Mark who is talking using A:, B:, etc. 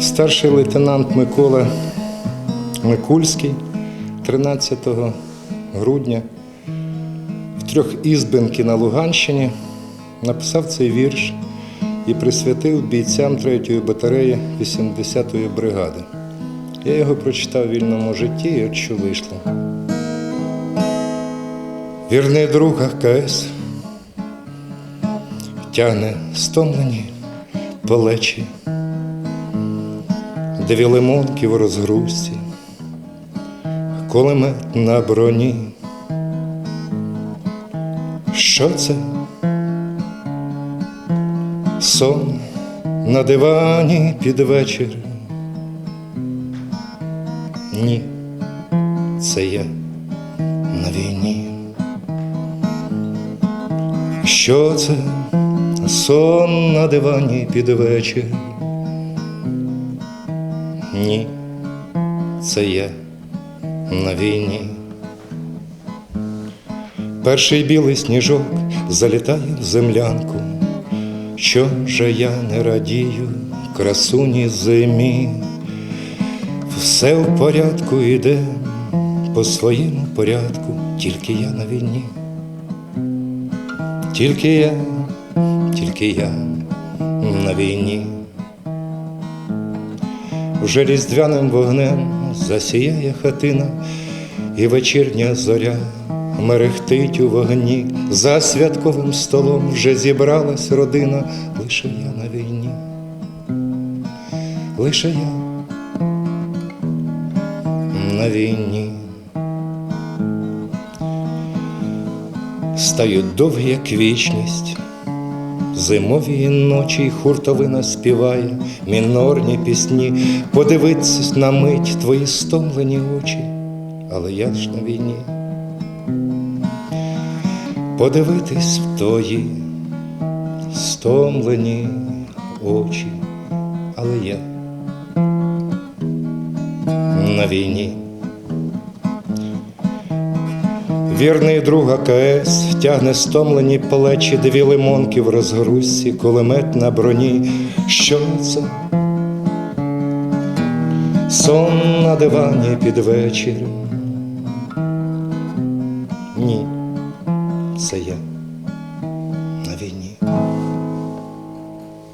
A: Старший лейтенант Микола Микульський 13 грудня в трьох ізбинки на Луганщині написав цей вірш і присвятив бійцям 3-ї батареї 80-ї бригади. Я його прочитав в вільному житті і от що вийшло. Вірний друг АКС тягне стомлені плечі, дві лимонки в розгрузці, кулемет на броні. Що це? Сон на дивані під вечір. Ні, це я на війні. Що це? Сон на дивані під вечір. Ні, це я на війні. Перший білий сніжок залітає в землянку. Що же я не радію, красуні зимі, все в порядку іде по своєму порядку, тільки я на війні, тільки я, тільки я на війні. Вже різдвяним вогнем засіяє хатина, і вечірня зоря мерехтить у вогні. За святковим столом вже зібралась родина, лише я на війні, лише я на війні. Стають довгі, як вічність, Зимові ночі хуртовина співає мінорні пісні, подивитись на мить твої стомлені очі, але я ж на війні. Подивитись в твої стомлені очі, але я на війні. Вірний друг АКС тягне стомлені плечі, дві лимонки в розгрузці, кулемет на броні. Що це? Сон на дивані під вечір. Ні, це я